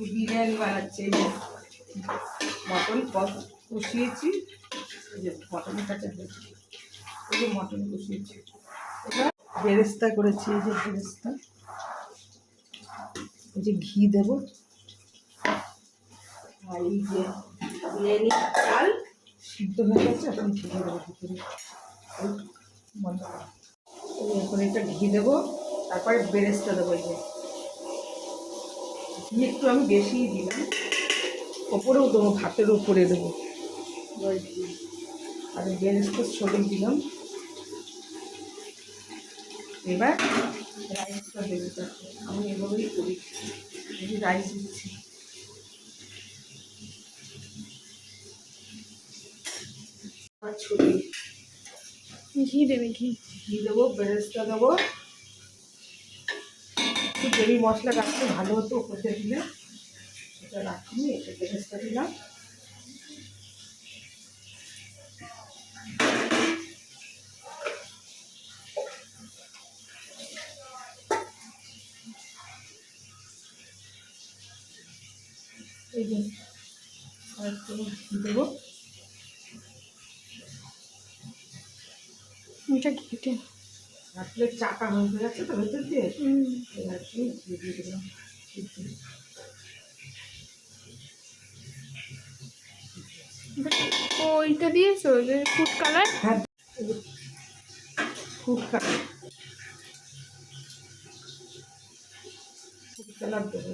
বিরিয়ানি বানাচ্ছে, এই যে মটন কষিয়েছি, এই যে মটনের কাছে এই যে মটন কষিয়েছি। এটা বেরেস্তা করেছি, এই যে বেরেস্তা। এই যে ঘি দেবো। আর এই যে বিরিয়ানি, চাল সিদ্ধ হয়ে গেছে, এখন ঘি দেবো ভিতরে। করো। এখন এটা ঘি দেবো, তারপরে বেরেস্তা দেবো এই যে। ঘি একটু আমি বেশিই দিলাম? ওপরেও দেবো ভাতের ওপরে দেবো। আর বেরেস্তা ছড়িয়ে দিলাম। এবার রাইসটা দেবো। আমি এভাবেই করি। এই রাইস দিচ্ছি। ঘি দেবে ঘি। ঘি দেবো বেরেস্তা দেবো। একটু দেরি মশলা রাখলে ভালো হতো ওপরে দিলে। এটা রাখিনি, এটা বেরেস্তা দিলাম। এই দেবো। এটা ঘিটে আসলে চাকা হয়ে গেছে তো ভেতর দিয়ে এবার দিয়ে দিলাম। ওইটা দিয়েছ যে ফুড কালার হ্যাঁ ফুড কালার ফুড দেবো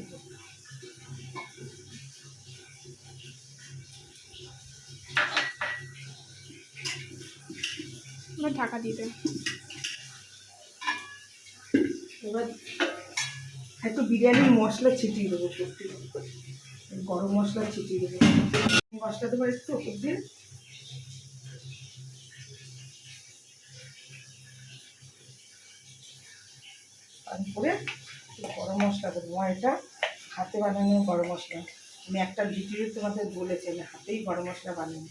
ঢাকা দিয়ে দেবে। এবার একটু বিরিয়ানির মশলা ছিটিয়ে দেবো গরম মশলা ছিটিয়ে দেবো। মশলা দেবো একটু দিয়ে তারপরে গরম মশলা দেবো। আমার এটা হাতে বানানো গরম মশলা। আমি একটা ভিডিও তোমাদের বলেছি, আমি হাতেই গরম মশলা বানাই।